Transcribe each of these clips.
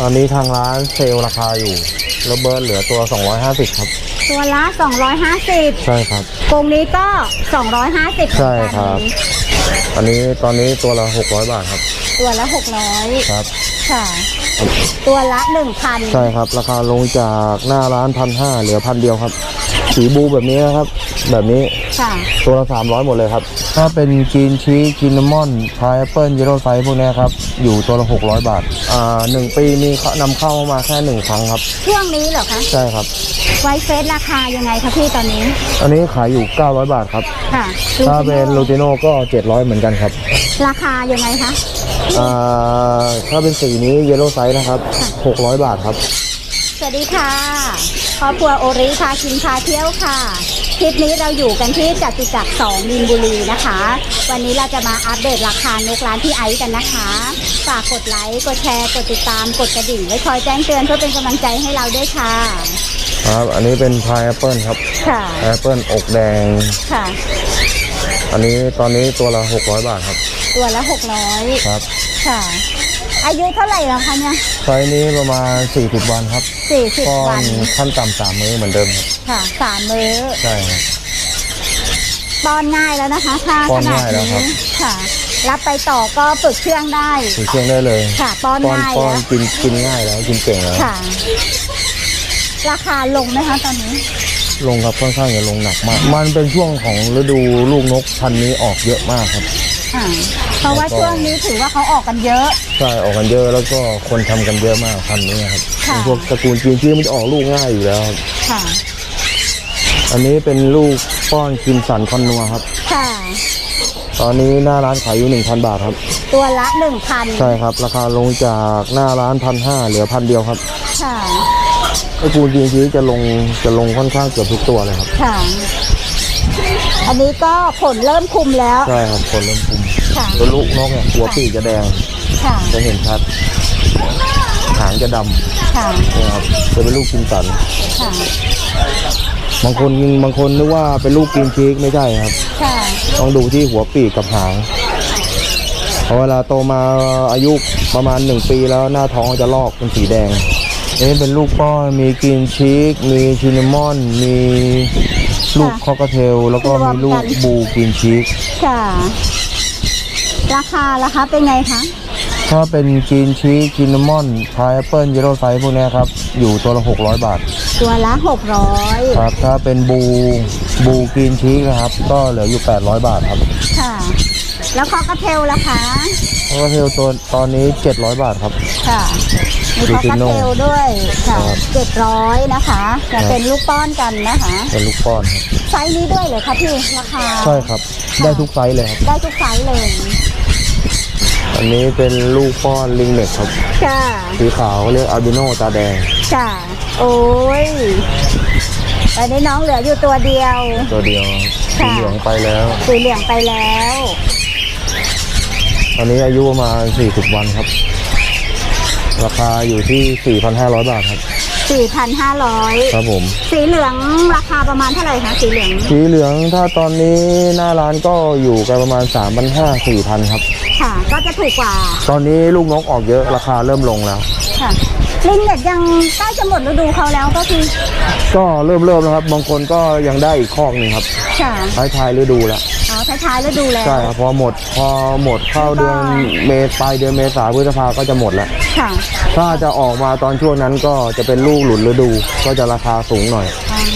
ตอนนี้ทางร้านเซลล์ราคาอยู่ระเบิดเหลือตัว 250 ครับ ตัวละ 250ใช่ครับกรงนี้ก็ 250ใช่ครับ อันนี้ตอนนี้ตัวละ 600 บาทครับตัวละ 600ครับ ค่ะ ตัวละ 1,000ใช่ครับ ราคาลงจากหน้าร้านพันห้าเหลือพันเดียวครับ สีบูแบบนี้นะครับ แบบนี้ค่ะตัวละ300หมดเลยครับ ถ้าเป็นกินชีสกินนมอนพายแอปเปิลเยลโล่ไซส์พวกเนี้ยครับ อยู่ตัวละ600บาท อ่าหนึ่งปีมีนำเข้ามาแค่หนึ่งครั้งครับช่วงนี้เหรอคะใช่ครับ ไวเฟสราคายังไงคะพี่ตอนนี้ อันนี้ขายอยู่ 900 บาทครับ ค่ะถ้าเป็นลูติโน่ก็ 700 เหมือนกันครับ ราคายังไงคะอ่าถ้าเป็นสีนี้เยลโล่ไซส์นะครับ 600 บาทครับ สวัสดีค่ะ ครอบครัวโอริพากินพาเที่ยวค่ะ คลิปนี้เราอยู่กันที่จตุจักรสองมินบุรีนะคะ วันนี้เราจะมาอัปเดตราคานกร้านที่ไอซ์กันนะคะ ฝากกดไลค์กดแชร์กดติดตามกดกระดิ่งไว้คอยแจ้งเตือนเพื่อเป็นกำลังใจให้เราด้วยค่ะ ครับ อันนี้เป็นพายแอปเปิลครับค่ะแอปเปิลอกแดง ค่ะ อันนี้ตอนนี้ตัวละ600 บาทครับ ตัวละหกร้อยครับ ค่ะ อายุเท่าไหร่แล้วคะเนี่ยไซส์นี้ประมาณ 40 วันครับสี่สิบป้อวันนขั้นต่ำสามมื้อเหมือนเดิมครับค่ะสามมื้อ ใช่ครับ ป้อนง่ายแล้วนะคะถ้าป้ขอนนาดง่ายแล้วครับนี้ค่ะ รับไปต่อก็ฝึกเครื่องได้ถือเครื่องได้เลยค่ะป้อนป้อนง่ายป้อแล้นวกินกินง่ายแล้วกินเก่งแล้วค่ะ ราคาลงไหมคะตอนนี้ ลงครับค่อนข้างจะลงหนักมาก มันเป็นช่วงของฤดูลูกนกพันธุ์นี้ออกเยอะมากครับ อ่าเพราะว่าแล้วก็ช่วงนี้ถือว่าเขาออกกันเยอะ ใช่ออกกันเยอะแล้วก็คนทำกันเยอะมากพันธุ์นี้ครับค่ะ พวกตระกูลจีนที่มันจะออกลูกง่ายอยู่แล้วครับค่ะ อันนี้เป็นลูกป้อนคิมสันคอนนัวครับ ค่ะ ตอนนี้หน้าร้านขายอยู่1,000 บาทครับ ตัวละหนึ่งพันใช่ครับ ราคาลงจากหน้าร้านพันห้าเหลือพันเดียวครับค่ะ ตระกูลจีนที่จะลงจะลงค่อนข้างเกือบทุกตัวเลยครับ ค่ะ อันนี้ก็ผลเริ่มคุมแล้ว ใช่ครับคนเริ่มคุม ค่ะตัวลูกนกเนี่ยหัวปีกจะแดงค่ะ จะเห็นชัด หางจะดำค่ะนะครับจะเป็นลูกคิมสัน ค่ะ บางคนบางคนนึกว่าเป็นลูกกินชีกไม่ใช่ครับ ค่ะ ต้องดูที่หัวปีกกับหางพอเวลาโตมาอายุประมาณหนึ่งปีแล้วหน้าท้องจะลอกเป็นสีแดงนี่เป็นลูกป้อนมีกินชีกมีชินนามอน มีลูกคอกเทล แล้วก็มีลูกบูกินชีกค่ะ ราคาล่ะคะเป็นไงคะถ้าเป็นกินชีสกินนามอนพายแอปเปิลเยลโล่ไซส์พวกเนี้ยครับอยู่ตัวละ 600 บาท ตัวละหกร้อยครับ ถ้าเป็นบูบูกินชีสนะครับ ก็เหลืออยู่ 800 บาทครับ ค่ะ แล้วคอกระเทลล่ะคะคอกเทลตัวตอนนี้ 700 บาทครับ ค่ะ มีคอกระเทลด้วยค่ะครับเจ็ดร้อยนะคะจะเป็นลูกป้อนกันนะคะ เป็นลูกป้อนครับไซส์นี้ด้วยเลยคะพี่ราคา ใช่ครับ ได้ทุกไซส์เลยครับ ได้ทุกไซส์เลย อันนี้เป็นลูกป้อนลิงเน็กครับ ค่ะ สีขาวเขาเรียกอาบิโนตาแดงค่ะ โอ้ยตอนนี้น้องเหลืออยู่ตัวเดียว ตัวเดียว สีค่ะ เหลืองไปแล้ว สีเหลืองไปแล้ว อันนี้อายุประมาณ 40 วันครับ ราคาอยู่ที่ 4,500 บาทครับ 4,500 ครับผม สีเหลืองราคาประมาณเท่าไหร่คะสีเหลือง สีเหลืองถ้าตอนนี้หน้าร้านก็อยู่กันประมาณ 3,500 4,000 ครับ ค่ะ ก็จะถูกกว่า ตอนนี้ลูกนกออกเยอะราคาเริ่มลงแล้ว ค่ะ ลิงเน็ตยังใกล้จะหมดฤดูเขาแล้วก็คือก็เริ่มเริ่มแล้วครับ บางคนก็ยังได้อีกคอกหนึงครับค่ะท้ายท้ายฤดูแล้วเอาท้ายๆฤดูแล้ว ใช่ครับพอหมดพอหมดเข้าเดือนเมษปลายเดือนเมษาพฤษภาก็จะหมดแล้ว ค่ะ ถ้าจะออกมาตอนช่วงนั้นก็จะเป็นลูกหลุดฤดู ก็จะราคาสูงหน่อยอ่าค่ะ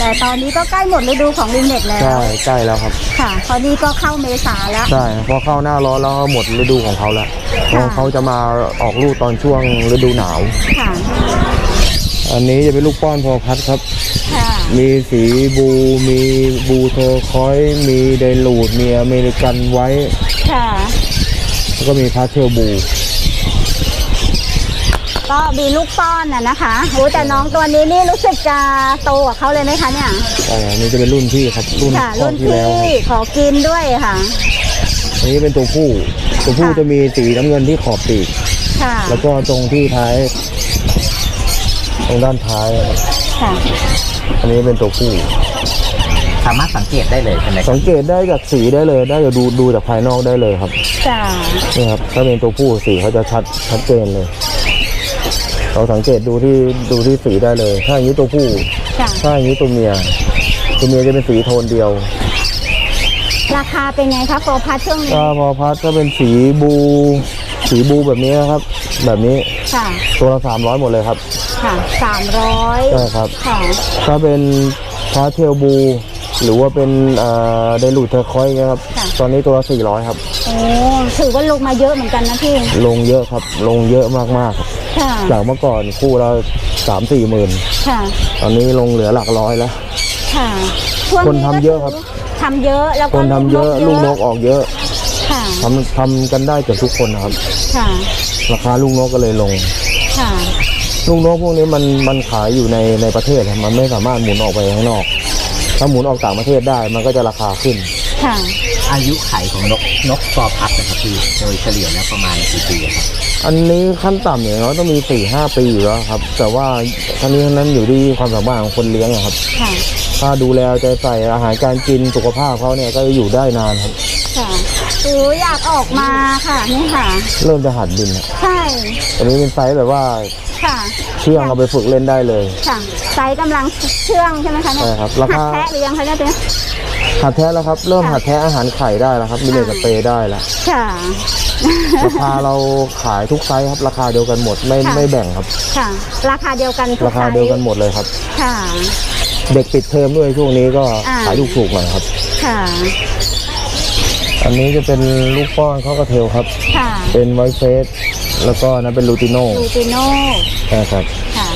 แต่ตอนนี้ก็ใกล้หมดฤดูของลิงเน็ตแล้ว ใช่ใกล้แล้วครับ ค่ะตอนนี้ก็เข้าเมษาแล้ว ใช่พอเข้าหน้าร้อนแล้วก็หมดฤดูของเขาแล้วค่ะเขาจะมาออกลูกตอนช่วงฤดูหนาว ค่ะ อันนี้จะเป็นลูกป้อนพอพัดครับ ค่ะ มีสีบูมีบูเทอร์คอยส์มีไดรูดมีอเมริกันไว้ค่ะ แล้วก็มีพาสเทลบู ก็มีลูกป้อนน่ะนะคะโหแต่น้องตัวนี้นี่รู้สึกจะโตกว่าเขาเลยไหมคะเนี่ยอ่าอันนี้จะเป็นรุ่นพี่ครับ รุ่นค่ะรอรุ่บนที่พี่แล้วครับขอกินด้วยค่ะ อันนี้เป็นตัวผู้ ตัวผู้ค่ะ จะมีสีน้ำเงินที่ขอบปีก ค่ะ แล้วก็ตรงที่ท้าย ตรงด้านท้ายครับค่ะ อันนี้เป็นตัวผู้ สามารถสังเกตได้เลยใช่ไหมครับสังเกตได้จากสีได้เลย ได้จากดูดูจากภายนอกได้เลยครับ จ้า นี่ครับ ถ้าเป็นตัวผู้สีเขาจะชัดชัดเจนเลย เราสังเกตดูที่ดูที่สีได้เลย ถ้าอย่างนี้ตัวผู้จ้าถ้าอย่างนี้ตัวเมีย ตัวเมียจะเป็นสีโทนเดียวราคาเป็นไงคะโฟร์พัทช่วงนี้ถ้าพอพัดก็เป็นสีบู สีบูแบบนี้นะครับ แบบนี้ค่ะตัวละสามร้อยหมดเลยครับ ค่ะสามร้อยใช่ครับ ค่ะถ้าเป็นพาเทลบู หรือว่าเป็นเอ่อไดรูดเทอร์คอยส์นะครับ ตอนนี้ตัวละสี่ร้อยครับ โอ้ถือว่าลงมาเยอะเหมือนกันนะพี่ลงเยอะครับ ลงเยอะมากๆครับ ค่ะจากเมื่อก่อนคู่ละสามสี่หมื่นค่ะ ตอนนี้ลงเหลือหลักร้อยแล้ว ค่ะช่วงคนทำเยอะครับ ทำเยอะแล้วคก็นทำเยอะลูกนกออกเยอะค่ะทำทำกันได้เกือบทุกคนนะครับ ค่ะราคาลูกนกก็เลยลง ค่ะลูกนกพวกนี้มันมันขายอยู่ในในประเทศครับมันไม่สามารถหมุนออกไปข้างนอก ถ้าหมุนออกต่างประเทศได้มันก็จะราคาขึ้น ค่ะอายุไขของนกนกฟอร์พัดนะครับพี่โดยเฉลี่ยแล้วประมาณกี่ปีครับ อันนี้ขั้นต่ำอย่างน้อยต้องมีสี่ห้าปีอยู่แล้วครับ แต่ว่าทั้งนี้ทั้งนั้นอยู่ที่ความสามารถของคนเลี้ยงอะครับ ค่ะ ถ้าดูแลเอาใจใส่อาหารการกินสุขภาพเขาเนี่ยก็จะอยู่ได้นานครับค่ะโอ้อยากออกมาค่ะนี่ค่ะ เริ่มจะหัดบินแล้วใช่ อันนี้เป็นไซส์แบบว่าค่ะ เชื่องเอาไปฝึกเล่นได้เลย ค่ะ ไซส์กำลังเชื่องใช่ไหมคะเนี่ยใช่ครับราหัดคาแทะหรือยังคะเนี่ย หัดแท้แล้วครับ เริ่มหัดแท้อาหารไข่ได้แล้วครับ มีเลสเปรย์ได้แล้ว ค่ะ ราคาเราขายทุกไซส์ครับ ราคาเดียวกันหมดไม่ค่ะ ไม่แบ่งครับ ค่ะ ราคาเดียวกันทุกราคาเดียวกันหมดเลยครับ ค่ะ เด็กปิดเทอมด้วยช่วงนี้ก็อ่า ขายถูกๆหน่อยครับ ค่ะ อันนี้จะเป็นลูกป้อนข้าวกระเทลครับ ค่ะเป็นไวท์เฟสแล้วก็นั้นเป็นลูติโน่ลูติโน่นะครับ ค่ะ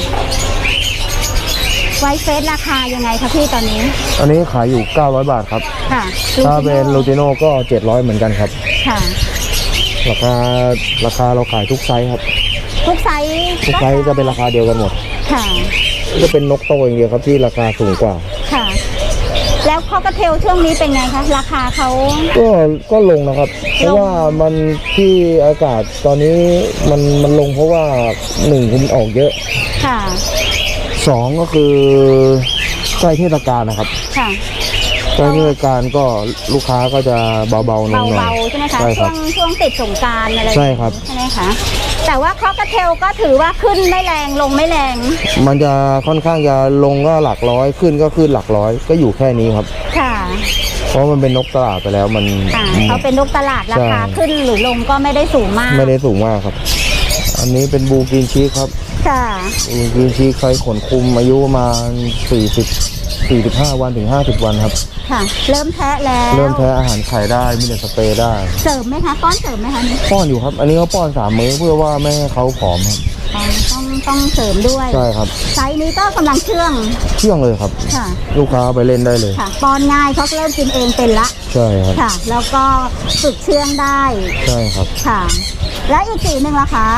ไวท์เฟสราคายังไงคะพี่ตอนนี้ อันนี้ขายอยู่ 900 บาทครับ ค่ะถ้าเป็นลูติโน่ก็ 700 เหมือนกันครับ ค่ะ ราคาราคาเราขายทุกไซส์ครับ ทุกไซส์ทุกไซส์จะเป็นราคาเดียวกันหมด ค่ะ จะเป็นนกโตอย่างเดียวครับที่ราคาสูงกว่า ค่ะ แล้วข้อกระเทลช่วงนี้เป็นไงคะ ราคาเขาก็ก็ลงนะครับ เพราะว่ามันที่อากาศตอนนี้มันมันลงเพราะว่าหนึ่งคุณออกเยอะ ค่ะสองก็คือใกล้เทศกาลนะครับ ค่ะ ใกล้เทศกาลก็ลูกค้าก็จะเบาๆลงหน่อยเบาๆใช่ไหมคะใช่คช่รัวบงช่วงติดสงกรารอะไรใช่ครับ ใช่ไหมคะแต่ว่าข้อกระเทลก็ถือว่าขึ้นไม่แรงลงไม่แรง มันจะค่อนข้างจะลงก็หลักร้อยขึ้นก็ขึ้นหลักร้อยก็อยู่แค่นี้ครับ ค่ะเพราะมันเป็นนกตลาดไปแล้วมัน ค่ะเขาเป็นนกตลาดราคาใช่ ขึ้นหรือลงก็ไม่ได้สูงมากไม่ได้สูงมากครับ อันนี้เป็นบูกินชีสครับค่ะบูกินชีสไซส์ขนคุมอายุประมาณ40 45 วันถึง 50 วันครับ ค่ะ เริ่มแทะแล้ว เริ่มแพ้อาหารไข่ได้มีแต่สเปรย์ได้ เสริมไหมคะก้อนเสริมไหมคะนี่ป้อนอยู่ครับ อันนี้ก็ป้อนสามมื้อเพื่อว่าไม่ให้เขาผอมครับอ๋อต้องต้องเสริมด้วยใช่ครับไซส์นี้ก็กำลังเชื่องเชื่องเลยครับ ค่ะ ลูกค้าเอาไปเล่นได้เลย ค่ะป้อนง่ายเขาเริ่มกินเองเป็นละ ใช่ครับ ค่ะ แล้วก็ฝึกเชื่องได้ ใช่ครับ ค่ะ และอีกสีหนึ่งล่ะคะ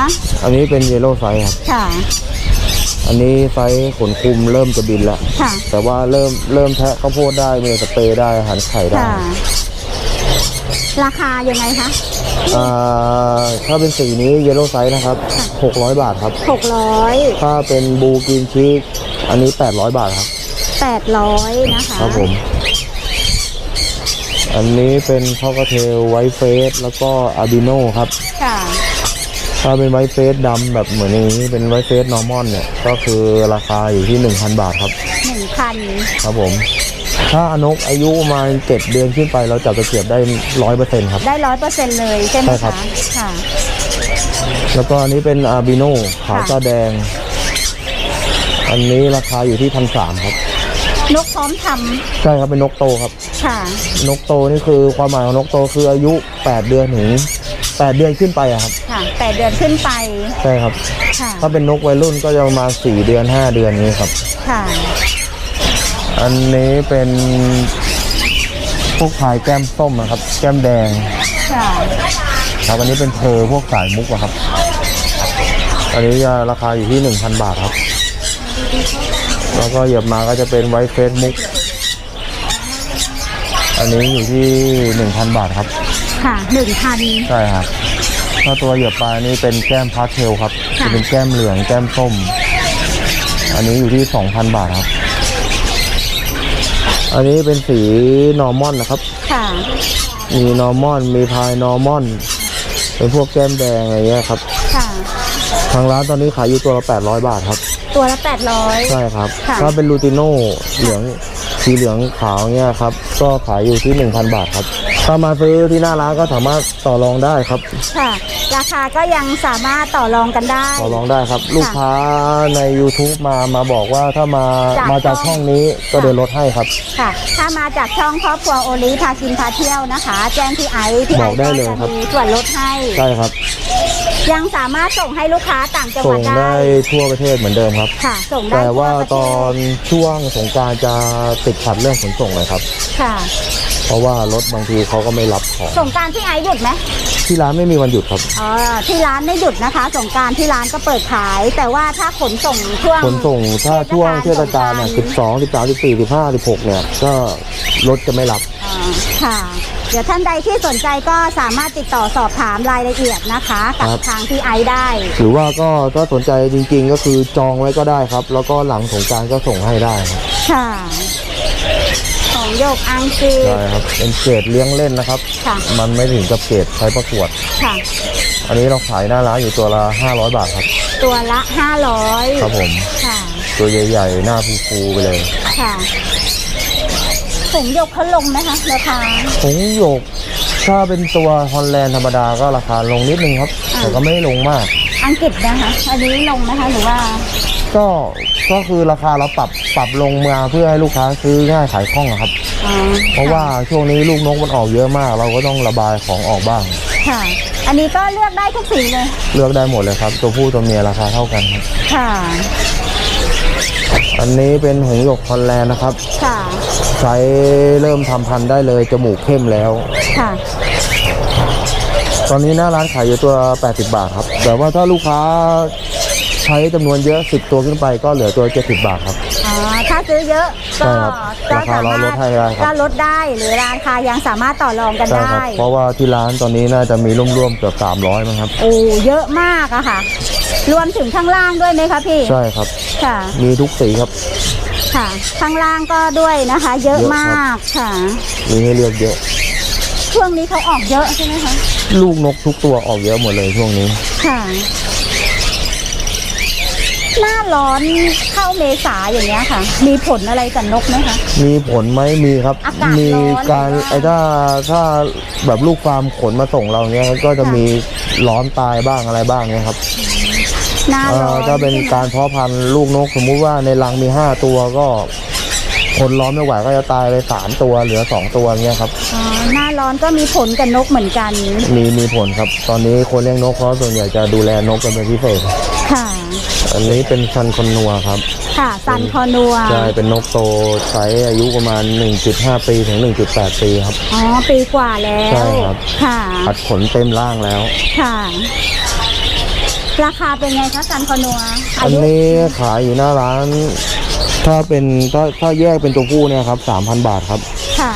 อันนี้เป็นเยลโล่ไซส์ครับ ค่ะ อันนี้ไซส์ขนคุมเริ่มจะบินแล้ว ค่ะ แต่ว่าเริ่มเริ่มแทะข้าวโพดได้มีแต่สเปรย์ได้อาหารไข่ได้ ค่ะ ราคายังไงคะ อ่า ถ้าเป็นสีนี้เยลโล่ไซส์นะครับ 600 บาทครับ หกร้อยถ้าเป็นบูกินชีสอันนี้ 800 บาทครับ แปดร้อยนะคะครับผม อันนี้เป็นข้าวกระเทลไวท์เฟสแล้วก็อาบิโนครับ ค่ะ ถ้าเป็นไวท์เฟสดำแบบเหมือนอย่างนี้เป็นไวท์เฟสนอร์มอนเนี่ยก็คือราคาอยู่ที่ 1,000 บาทครับ หนึ่งพันครับผม ถ้าอนกอายุประมาณเจ็ดเดือนขึ้นไปเราจับตะเกียบได้ร้อยเปอร์เซ็นต์ครับ ได้ร้อยเปอร์เซ็นต์เลยใช่ไหมใช่ครัคะบ ค่ะ แล้วก็อันนี้เป็นอาบิโนขาวค่ะตาแดง อันนี้ราคาอยู่ที่พันสามครับ นกพร้อมทใช่ครับเป็นนกโตครับำค่ะ นกโตนี่คือความหมายของนกโตคืออายุ 8 เดือนถึง 8เดือนขึ้นไปอะครับ ค่ะแปดเดือนขึ้นไปใช่ครับ ค่ะถ้าเป็นนกวัยรุ่นก็จะประมาณ4เดือน5เดือนนี้ครับ ค่ะอันนี้เป็นพวกพายแก้มส้มนะครับ แก้มแดงค่ะครับอันนี้เป็นเพอพวกสายมุกอะครับ อันนี้จะราคาอยู่ที่1,000บาทครับ แล้วก็เหยียบมาก็จะเป็นไวท์เฟสมุก อันนี้อยู่ที่1,000บาทครับ ค่ะหนึ่งพัน ใช่ครับถ้าตัวเหยียบปลานี่เป็นแก้มพาสเทลครับค่ะ จะเป็นแก้มเหลืองแก้มส้ม อันนี้อยู่ที่ 2,000 บาทครับ อันนี้เป็นสีนอร์มอนนะครับ ค่ะ มีนอร์มอนมีพายนอร์มอน เป็นพวกแก้มแดงอะไรเงี้ยครับ ค่ะ ทางร้านตอนนี้ขายอยู่ตัวละ800 บาทครับ ตัวละแปดร้อย ใช่ครับค่ะ ถ้าเป็นลูติโน่เหลืองสีเหลืองขาวเงี้ยครับ ก็ขายอยู่ที่ 1,000 บาทครับ ถ้ามาซื้อที่หน้าร้านก็สามารถต่อรองได้ครับ ค่ะ ราคาก็ยังสามารถต่อรองกันได้ ต่อรองได้ครับ ลูกค้าใน YouTube มามาบอกว่าถ้ามาจากมาจากช่ช่อองงนี้ก็ค่ะ เดินลดให้ครับ ค่ะ ถ้ามาจากช่องครอบครัวโอลิพากินพาเที่ยวนะคะ แจ้งพี่ไอซ์พี่ไอบอกซ์ได้ก็เลยจะครับ มีส่วนลดให้ ใช่ครับ ยังสามารถส่งให้ลูกค้าต่างจังหส่วัดงได้ได้ทั่วประเทศเหมือนเดิมครับ ค่ะ ส่งได้แต่ว่าทั่ประเทศตอนช่วงสงกรารจะติดขัดเรื่องขนส่งเลยครับ ค่ะ เพราะว่ารถบางทีเขาก็ไม่รับของสงกรารที่ไอซ์หยุดไหมที่ร้านไม่มีวันหยุดครับ อ๋อที่ร้านไม่หยุดนะคะ สงกรารที่ร้านก็เปิดขาย แต่ว่าถ้าขนส่งช่วง ขนส่งถ้าช่วงเทศกาลเนี่ยสงกรานต์12 13 14 15 16เนี่ย ก็รถจะไม่รับ อ่าค่ะ เดี๋ยวท่านใดที่สนใจก็สามารถติดต่อสอบถามรายละเอียดนะคะ กับครับทางพี่ไอซ์ได้ หรือว่าก็ถ้าสนใจจริงๆ ก็คือจองไว้ก็ได้ครับ แล้วก็หลังสงกรารก็ส่งให้ได้ครับ ค่ะ ของโยกอังซีใช่ครับเป็นเกรดเลี้ยงเล่นนะครับ ค่ะ มันไม่ถึงกับเกรดใช้ประกวด ค่ะ อันนี้เราขายหน้าร้านอยู่ตัวละ 500 บาทครับ ตัวละ 500ครับผม ค่ะ ตัวใหญ่ๆ หน้าฟูๆไปเลยค่ะผงโยกเขาลงไหมคะราคา ผงหยกถ้าเป็นตัวฮอลแลนด์ธรรมดาก็ราคาลงนิดนึงครับ อ่า แต่ก็ไม่ลงมาก อังกฤษนะคะ อันนี้ลงนะคะหรือว่า ก็ก็คือราคาเราปรับปรับลงมาเพื่อให้ลูกค้าซื้อง่ายขายคล่องอะครับ อ๋อเพราะว่าช่วงนี้ลูกนกมันออกเยอะมาก เราก็ต้องระบายของออกบ้าง ค่ะ อันนี้ก็เลือกได้ทุกสีเลย เลือกได้หมดเลยครับ ตัวผู้ตัวเมียราคาเท่ากันครับค่ะ อันนี้เป็นหงส์หยกฮอลแลนด์นะครับ ค่ะ ใช้เริ่มทำพันธุ์ได้เลยจมูกเข้มแล้ว ค่ะ ตอนนี้หน้าร้านขายอยู่ตัว 80 บาทครับ แต่ว่าถ้าลูกค้า ใช้จำนวนเยอะ 10 ตัวขึ้นไปก็เหลือตัว 70 บาทครับ อ๋อถ้าซื้อเยอะก็ใช่ครับก็ราคาสาเรามารลถดให้ได้ครับ ก็ลดได้หรือราคายังสามารถต่อรองกันใช่คได้ รับเพราะว่าที่ร้านตอนนี้น่าจะมีร่วมๆเกือบ300มั้งครับ โอ้เยอะมากอะค่ะ รวมถึงข้างล่างด้วยไหมคะพี่ใช่ครับ ค่ะ มีทุกสีครับ ค่ะ ข้างล่างก็ด้วยนะคะ เยอะเยอะครับ มากค่ะ มีให้เลือกเยอะ ช่วงนี้เขาออกเยอะใช่ไหมคะ ลูกนกทุกตัวออกเยอะหมดเลยช่วงนี้ ค่ะ หน้าร้อนเข้าเมษาอย่างเงี้ยค่ะ มีผลอะไรกับนกไหมคะ มีผลไหมมีครับ อากาศมีร้อนการหรือว่า ไอ้ถ้าถ้าแบบลูกฟาร์มขนมาส่งเราเนี้ยก็จะมีร้อนตายบ้างอะไรบ้างเนี้ยครับหน้าเอ่ร้ออนถ้าเป็นใช่ไหมการเพาะพันธุ์ลูกนกสมมุติว่าในรังมีห้าตัวก็คนร้อนไม่ไหวก็จะตายไปสามตัวเหลือสองตัวเงี้ยครับ อ๋อหน้าร้อนก็มีผลกับนกเหมือนกันมีมีผลครับ ตอนนี้คนเลี้ยงนกเขาส่วนใหญ่จะดูแลนกกันเป็นพิเศษ ค่ะ อันนี้เป็นซันคอนนัวครับ ค่ะซันคอนัวใช่เป็นนกโตไซส์อายุประมาณ 1.5 ปีถึง 1.8 ปีครับ อ๋อ ปีกว่าแล้วใช่ครับ ค่ะผัดขนเต็มร่างแล้ว ค่ะ ราคาเป็นไงคะซันคอนัวอาอันยุนี้ขายอยู่หน้าร้าน ถ้าเป็นถ้าถ้าแยกเป็นตัวผู้เนี่ยครับ 3,000 บาทครับ ค่ะ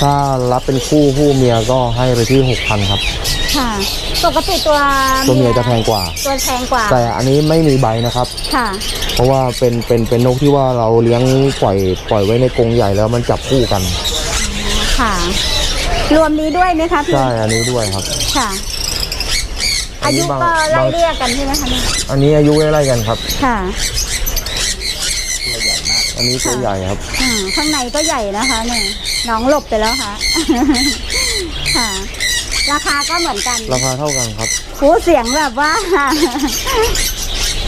ถ้ารับเป็นคู่ผู้เมียก็ให้ไปที่ 6,000 ครับ ค่ะ ปกติตัวตัวเมียจะแพงกว่า ตัวแพงกว่า แต่อันนี้ไม่มีใบนะครับ ค่ะ เพราะว่าเป็นเป็นเป็นนกที่ว่าเราเลี้ยงปล่อยปล่อยไว้ในกรงใหญ่แล้วมันจับคู่กัน ค่ะ รวมนี้ด้วยไหมคะพี่ ใช่อันนี้ด้วยครับ ค่ะอัอานนี้ยุบางก็ไล่บางเรียกกันใช่ไหมคะเนี่ยอันนี้อายุไล่ๆกันครับ ค่ะ อันนี้ตัวใหญ่ครับอืมข้างในก็ใหญ่นะคะเนี่ยน้องหลบไปแล้วค่ะ ค่ะ ราคาก็เหมือนกันราคาเท่ากันครับหูเสียงแบบว่า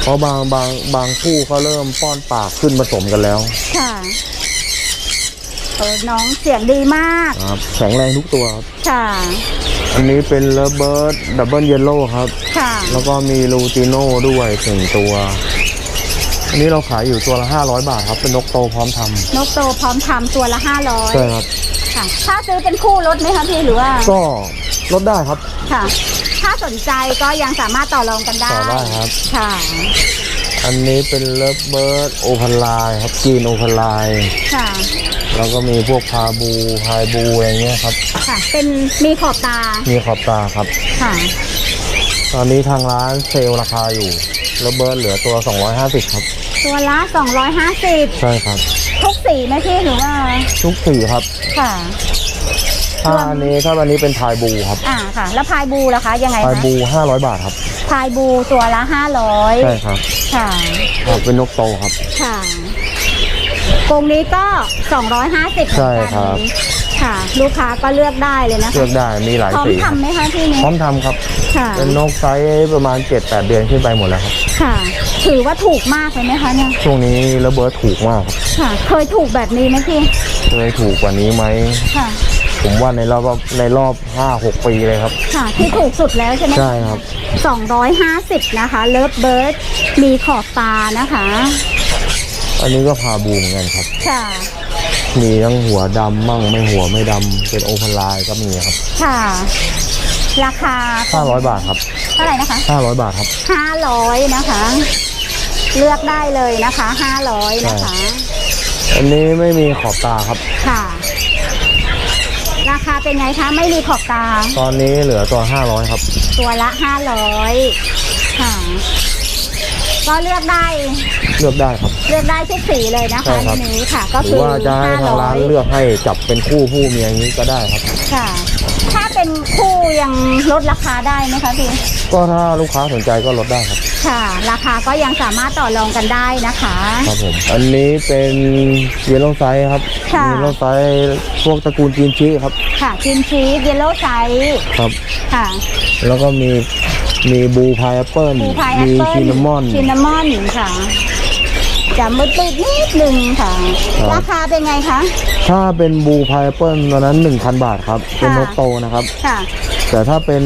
เพราะบางบางบางคู่เขาเริ่มป้อนปากขึ้นผสมกันแล้ว ค่ะเออน้องเสียงดีมากครับแข็งแรงทุกตัวครับค่ะ อันนี้เป็นเลเบิร์ดดับเบิลเยลโล่ครับ ค่ะ แล้วก็มีลูติโน่ด้วยหนึ่งตัว อันนี้เราขายอยู่ตัวละ500 บาทครับ เป็นนกโตพร้อมทำนกโตพร้อมทำตัวละห้าร้อยใช่ครับ ค่ะ ถ้าซื้อเป็นคู่ลดไหมคะพี่หรือว่า ก็ ลดได้ครับ ค่ะ ถ้าสนใจก็ยังสามารถต่อรองกันได้ต่อได้ครับ ค่ะ อันนี้เป็นเลเบิร์ดโอพันไลครับจีนโอพันไลค่ะ แล้วก็มีพวกพาบูพายบูอะไรเงี้ยครับ ค่ะ เป็นมีขอบตา มีขอบตาครับ ค่ะ ตอนนี้ทางร้านเซลล์ราคาอยู่เลเบิร์ดเหลือตัว 250 ครับ ตัวละ 250 ใช่ครับ ทุกสีไหมพี่หรือว่า ทุกสีครับ ค่ะ ถ้าอันนี้ถ้าวันนี้เป็นพายบูครับอ่าค่ะ แล้วพายบูล่ะคะยังไงพายคะบู 500 บาทครับพายบูตัวละห้าร้อยใช่ครับค่ะ ครับเป็นนกโตครับ ค่ะกรงนี้ก็ 250ใช่ครับ ค่ะ ลูกค้าก็เลือกได้เลยนะคะเลือกได้มีหลายพร้อมสีครับทำไหมคะที่นี้พร้อมทำครับ ค่ะ เป็นนกไซส์ประมาณ 7-8 เดือนขึ้นไปหมดแล้วครับ ค่ะ ถือว่าถูกมากเลยไหมคะเนี่ย ช่วงนี้ระเบิดถูกมากครับค่ะ เคยถูกแบบนี้ไหมพี่ เคยถูกกว่านี้ไหม ค่ะ ผมว่าในรอบในรอบ5-6ปีเลยครับ ค่ะที่ถูกสุดแล้วใช่ไหมใช่ครับ 250 นะคะ เลิฟเบิร์ดมีขอบตานะคะ อันนี้ก็พาบูเหมือนกันครับ ค่ะ มีทั้งหัวดำมั่งไม่หัวไม่ดำเป็นโอเพนไลน์ก็มีครับค่ะ ราคา500บาทครับเท่าไหร่นะคะ500บาทครับ 500 นะคะ เลือกได้เลยนะคะ 500 นะคะ อันนี้ไม่มีขอบตาครับ ค่ะราคา เป็นไงคะไม่มีขอบตาตอนนี้เหลือตัว 500 ครับ ตัวละ 500ค่ะก็เลือกได้เลือกได้ครับ เลือกได้ทุกสีเลยนะใช่คะครับในนี้ค่ะ ก็หรืคืออว่าจะให้ทางร้านเลือกให้จับเป็นคู่ผู้เมียอย่างนี้ก็ได้ครับ ค่ะ ถ้าเป็นคู่ยังลดราคาได้ไหมคะพี่ก็ถ้าลูกค้าสนใจก็ลดได้ครับ ค่ะ ราคาก็ยังสามารถต่อรองกันได้นะคะ ครับผม อันนี้เป็นเยลโล่ไซส์ครับค่ะ เยลโล่ไซส์พวกตระกูลจีนชีครับ ค่ะกินชีสเยลโล่ไซส์ครับ ค่ะแล้วก็มีมีบูพายแอปเปิลปูพายแอมีปเปิ้ลชินนามอน ชินนามอนค่ะจะมืดติดนิดนึงค่ะ ครับ ราคาเป็นไงคะ ถ้าเป็นบูพายแอปเปิลตอนนั้น 1,000 บาทครับ เป็นนกโตนะครับ ค่ะ แต่ถ้าเป็น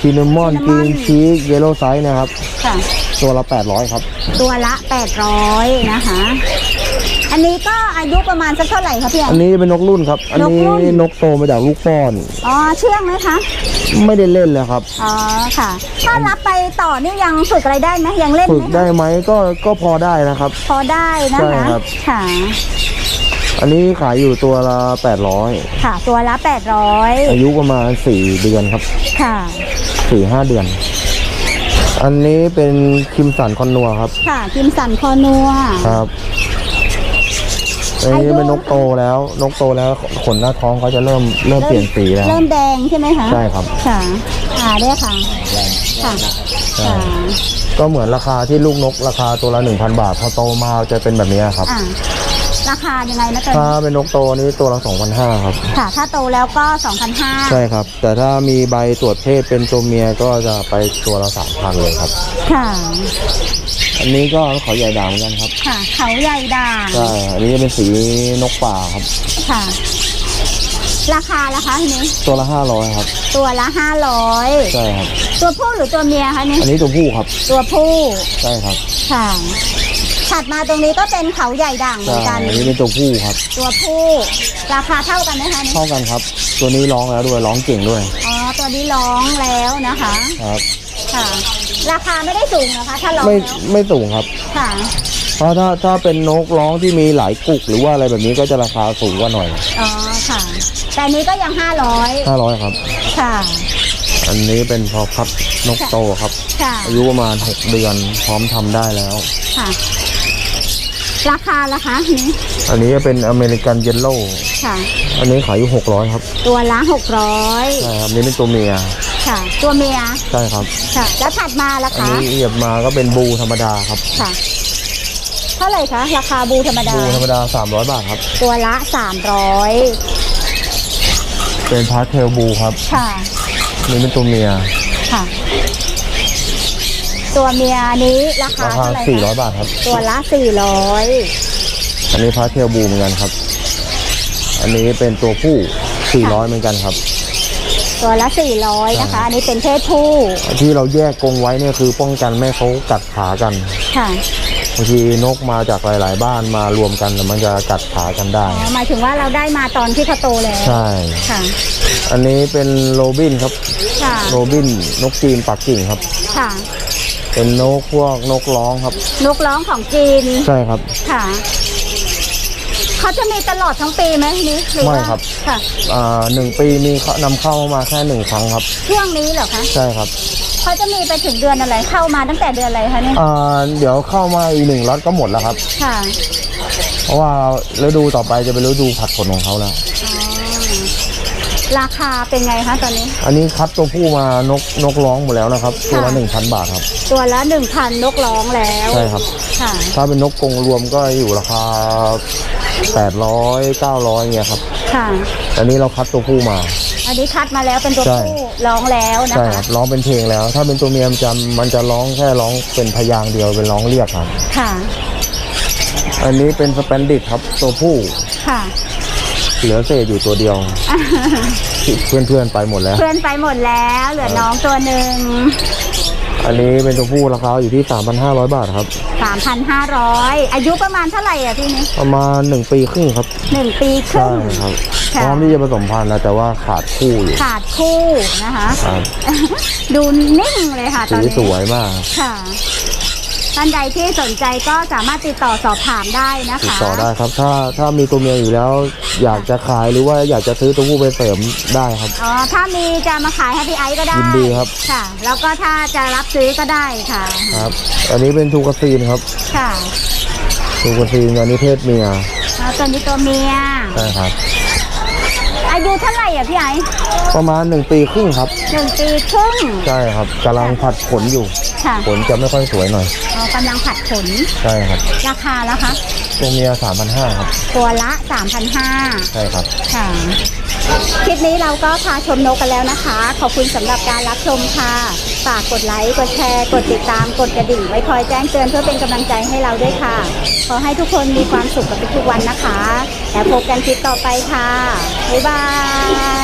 ชินนามอน cinnamon กินชีสเยลโล่ไซส์นะครับ ค่ะ ตัวละ 800 ครับ ตัวละ 800 นะคะ อันนี้ก็อายุประมาณสักเท่าไหร่คะพี่แออันนนี้เป็นนกรุ่นครับ อันนี้นกรุ่น นกโตมาจากลูกป้อน อ๋อ เชื่องไหมคะ ไม่ได้เล่นเลยครับ อ๋อ ค่ะ ถ้ารับไปต่อนี่ยังฝึกอะไรได้ไหมยังเล่นฝึไหกมได้คะไหมก็ก็พอได้นะครับ พอได้นะใช่คะครับ ค่ะ อันนี้ขายอยู่ตัวละ800ค่ะ ตัวละ 800 อายุประมาณ 4 เดือนครับ ค่ะ4 5เดือน อันนี้เป็นคิมสันคอนนัวครับ ค่ะกิมสันคอนัว ครับอันนี้อายุเป็นนกโตแล้ว นกโตแล้วขนหน้าท้องเขาจะเริ่มเริ่มเปลี่ยนสีแล้ว เริ่มแดงใช่ไหมคะใช่ครับ ค่ะอ่าได้ค่ะค่ะใช่ ค่ะก็เหมือนราคาที่ลูกนกราคาตัวละ1,000 บาท พอโตมาจะเป็นแบบนี้ครับ อ่า ราคายังไงนะตัวถ้านี้เป็นนกโตนี้ตัวละ2,500ครับค่ะ ถ้าโตแล้วก็2,500ใช่ครับ แต่ถ้ามีใบตรวจเพศเป็นตัวเมียก็จะไปตัวละ3,000เลยครับ ค่ะ อันนี้ก็เขาใหญ่ด่างเหมือนกันครับ ค่ะ เขาใหญ่ด่างใช่อันนี้จะเป็นสีนกป่าครับ ค่ะ ราคาล่ะคะทีนี้ตัวละ500ครับ ตัวละ500ใช่ครับ ตัวผู้หรือตัวเมียคะนี่อันนี้ตัวผู้ครับ ตัวผู้ใช่ครับค่ะ ถัดมาตรงนี้ก็เป็นเขาใหญ่ด่างเหมืใช่อนกัน อันนี้เป็นตัวผู้ครับ ตัวผู้ราคาเท่ากันไหมคะนี่เท่ากันครับ ตัวนี้ร้องแล้วด้วยร้องเก่งด้วย อ๋อ ตัวนี้ร้องแล้วนะคะ ครับ ค่ะ ราคาไม่ได้สูงนะคะ ถ้าร้องไม่แล้วไม่สูงครับ ค่ะ เพราะถ้าถ้าเป็นนกร้องที่มีหลายกุก หรือว่าอะไรแบบนี้ก็จะราคาสูงกว่าหน่อยอ๋อ ค่ะ แต่อันนี้ก็ยัง500 500ครับ ค่ะ อันนี้เป็นพอพับนกโตครับ ค่ะ อายุประมาณ 6 เดือนพร้อมทำได้แล้ว ค่ะ ราคาล่ะคะนี่อันนี้จะเป็นอเมริกันเยลโล่ค่ะ อันนี้ขายอยู่600ครับตัวละใช่ครับอันนี้เป็นตัวเมีย600ค่ะ ตัวเมียใช่ครับ ค่ะ แล้วถัดมาล่ะอันคะนี้เหยียบมาก็เป็นบูธรรมดาครับ ค่ะ เท่าไหร่คะราคาบูธรรมดา บูธรรมดา300บาทครับ ตัวละเป็นพาสเทลบูครับ300ค่ะอันนี้เป็นตัวเมียค่ะ ตัวเมียนี้ราคาราคาเท่าไหร่คะ400บาทครับ ตัวละอันนี้พาสเทลบูเหมือนกันครับ อันนี้เป็นตัวผู้400เหมือนกันครับ400ตัวละ400นะคะ อันนี้เป็นเพศผู้ที่เราแยกกรงไว้เนี่ยคือป้องกันไม่ให้เขากัดขากันค่ะบางทีนกมาจากหลาย ๆ บ้านมารวมกันแล้วมันจะกัดขากันได้ อ๋อหมายถึงว่าเราได้มาตอนที่เขาโตแล้วใช่ ค่ะอันนี้เป็นโรบินครับ ค่ะโรบินนกจีนปักกิ่งครับ ค่ะ เป็นนกพวกนกร้องครับ นกร้องของจีนใช่ครับ ค่ะเขาจะมีตลอดทั้งปีไหมนี้หรือว่าไม่ครับ ค่ะ อ่าหนึ่งปีมีเข้านำเข้ามาแค่หนึ่งครั้งครับ ช่วงนี้เหรอคะใช่ครับเขาจะมีไปถึงเดือนอะไรเข้ามาตั้งแต่เดือนอะไรคะเนี่ยอ่าเดี๋ยวเข้ามาอีกหนึ่งล็อตก็หมดแล้วครับ ค่ะเพราะว่าฤดูต่อไปจะเป็นฤดูผัดขนของเขาแล้ว อ๋อ ราคาเป็นไงคะตอนนี้ อันนี้คัดตัวผู้มานกนกร้องหมดแล้วนะครับ ตัวละหนึ่งพันบาทครับ ตัวละหนึ่งพันนกร้องแล้วใช่ครับค่ะถ้าเป็นนกกรงรวมก็อยู่ราคาแปดร้อยเก้าร้อยเงี้ยครับค่ะอันนี้เราคัดตัวผู้มา อันนี้คัดมาแล้วเป็นตัวใช่ผู้ร้องแล้วนะใช่คคะรับร้องเป็นเพลงแล้ว ถ้าเป็นตัวเมียมันจะมันจะร้องแค่ร้องเป็นพยางค์เดียวเป็นร้องเรียกครับค่ะ อันนี้เป็นสแปนดิตครับตัวผู้ค่ะ เหลือเศษอยู่ตัวเดียว เพื่อนเพื่อนๆไปหมดแล้ว เพื่อนไปหมดแล้ว เหลือน้องตัวหนึ่ง อันนี้เป็นตัวผู้ราคาอยู่ที่ 3,500 บาทครับ 3,500 อายุประมาณเท่าไหร่อะพี่นี้ประมาณ 1 ปีครึ่งครับหนึ่งปีคใช่รึ่งครับพค่ะร้อมที่จะผสมพันธุ์แล้วแต่ว่าขาดคู่อยู่ ขาดคู่นะคะครับดูนิ่งเลยค่ะตสีอนนี้สวยมาก ค่ะ ท่านใดที่สนใจก็สามารถติดต่อสอบถามได้นะคะติดต่อได้ครับ ถ้าถ้ามีตัวเมียอยู่แล้ว อยากจะขายหรือว่าอยากจะซื้อตัวผู้ไปเสริมได้ครับ อ๋อ ถ้ามีจะมาขายให้พี่ไอซ์ก็ได้ยินดีครับ ค่ะ แล้วก็ถ้าจะรับซื้อก็ได้ค่ะ ครับ อันนี้เป็นทูกาซีนครับค่ะทูกาซีนอันนี้เพศเมียแล้วตัวนี้ตัวเมีย ใช่ครับ อายุเท่าไหร่อะพี่ไอซ์ประมาณ1ปีครึ่งครับ หนึ่งปีครึ่งใช่ครับกำลังผัดขนอยู่ ค่ะขนจะไม่ค่อยสวยหน่อยอ๋อกำลังผัดขนใช่ครับราคาแล้วคะ ตัวเมีย3,500ครับตัวละ 3,500 ใช่ครับ ค่ะ คลิปนี้เราก็พาชมนกกันแล้วนะคะ ขอบคุณสำหรับการรับชมค่ะ ฝากกดไลค์ กดแชร์ กดติดตาม กดกระดิ่ง ไว้คอยแจ้งเตือนเพื่อเป็นกำลังใจให้เราด้วยค่ะ ขอให้ทุกคนมีความสุขกับทุกๆวันนะคะ แล้วพบกันคลิปต่อไปค่ะ บ๊ายบาย